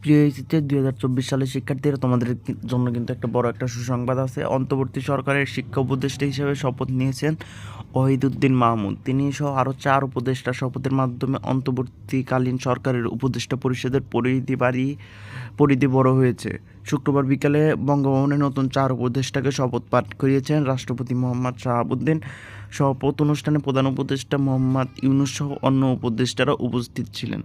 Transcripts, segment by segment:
প্রিয় ইসিতে দুই হাজার চব্বিশ সালের শিক্ষার্থীরা তোমাদের জন্য কিন্তু একটা বড় একটা সুসংবাদ আছে। অন্তর্বর্তী সরকারের শিক্ষা উপদেষ্টা হিসেবে শপথ নিয়েছেন ওহিদুদ্দিন মাহমুদ। তিনি সহ আরও চার উপদেষ্টা শপথের মাধ্যমে অন্তর্বর্তীকালীন সরকারের উপদেষ্টা পরিষদের পরিধি বাড়ি, পরিধি বড় হয়েছে। শুক্রবার বিকালে বঙ্গভবনে নতুন চার উপদেষ্টাকে শপথ পাঠ করিয়েছেন রাষ্ট্রপতি মোহাম্মদ শাহাবুদ্দিন। শপথ অনুষ্ঠানে প্রধান উপদেষ্টা মোহাম্মদ ইউনুস সহ অন্য উপদেষ্টারা উপস্থিত ছিলেন।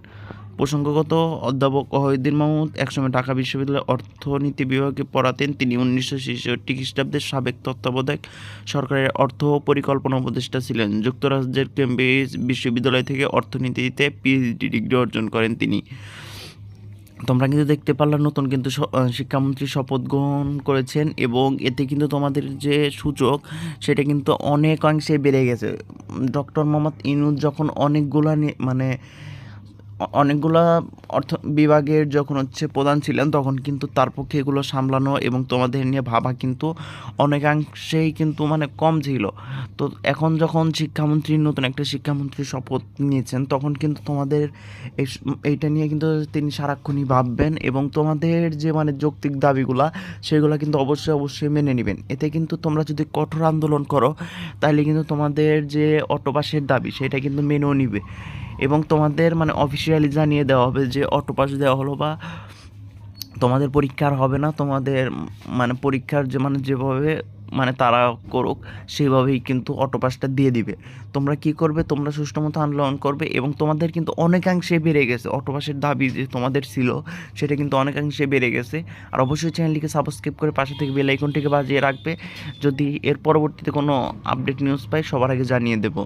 প্রসঙ্গগত অধ্যাপক ওহিদ্দিন মাহমুদ একসময় ঢাকা বিশ্ববিদ্যালয়ের অর্থনীতি বিভাগে পড়াতেন। তিনি উনিশশো ছেষট্টি খ্রিস্টাব্দের সাবেক তত্ত্বাবধায়ক সরকারের অর্থ পরিকল্পনা উপদেষ্টা ছিলেন। যুক্তরাজ্যের কেমব্রিজ বিশ্ববিদ্যালয় থেকে অর্থনীতিতে পিএইচডি ডিগ্রি অর্জন করেন তিনি। তোমরা কিন্তু দেখতে পারলে নতুন কিন্তু শিক্ষামন্ত্রী শপথ গ্রহণ করেছেন এবং এতে কিন্তু তোমাদের যে সূচক সেটা কিন্তু অনেকাংশে বেড়ে গেছে। ডক্টর মোহাম্মদ ইনুজ যখন অনেকগুলা মানে অনেকগুলা অর্থ বিভাগের যখন হচ্ছে প্রধান ছিলেন, তখন কিন্তু তার পক্ষে এগুলো সামলানো এবং তোমাদের নিয়ে ভাবা কিন্তু অনেকাংশেই কিন্তু মানে কম ছিল। তো এখন যখন শিক্ষামন্ত্রী, নতুন একটা শিক্ষামন্ত্রী শপথ নিয়েছেন, তখন কিন্তু তোমাদের এই এইটা নিয়ে কিন্তু তিনি সারাক্ষণই ভাববেন এবং তোমাদের যে মানে যৌক্তিক দাবিগুলা, সেগুলো কিন্তু অবশ্যই অবশ্যই মেনে নেবেন। এতে কিন্তু তোমরা যদি কঠোর আন্দোলন করো তাহলে কিন্তু তোমাদের যে অটোপাসের দাবি, সেটা কিন্তু মেনেও নিবে। এবং তোমাদের মানে অফিসিয়ালি জানিয়ে দেওয়া হবে যে অটোপাস দেওয়া হলো বা তোমাদের পরীক্ষার হবে না। তোমাদের মানে পরীক্ষার যে মানে যেভাবে মানে তারা করুক, সেইভাবেই কিন্তু অটোপাসটা দিয়ে দিবে। তোমরা কি করবে? তোমরা সুষ্ঠু মতো আন্দোলন করবে এবং তোমাদের কিন্তু অনেকাংশে বেড়ে গেছে। অটোপাসের দাবি যে তোমাদের ছিল, সেটা কিন্তু অনেকাংশে বেড়ে গেছে। আর অবশ্যই চ্যানেলটিকে সাবস্ক্রাইব করে পাশে থেকে বেল আইকনটিকে বাজিয়ে রাখবে। যদি এর পরবর্তীতে কোনো আপডেট নিউজ পাই, সবার আগে জানিয়ে দেবো।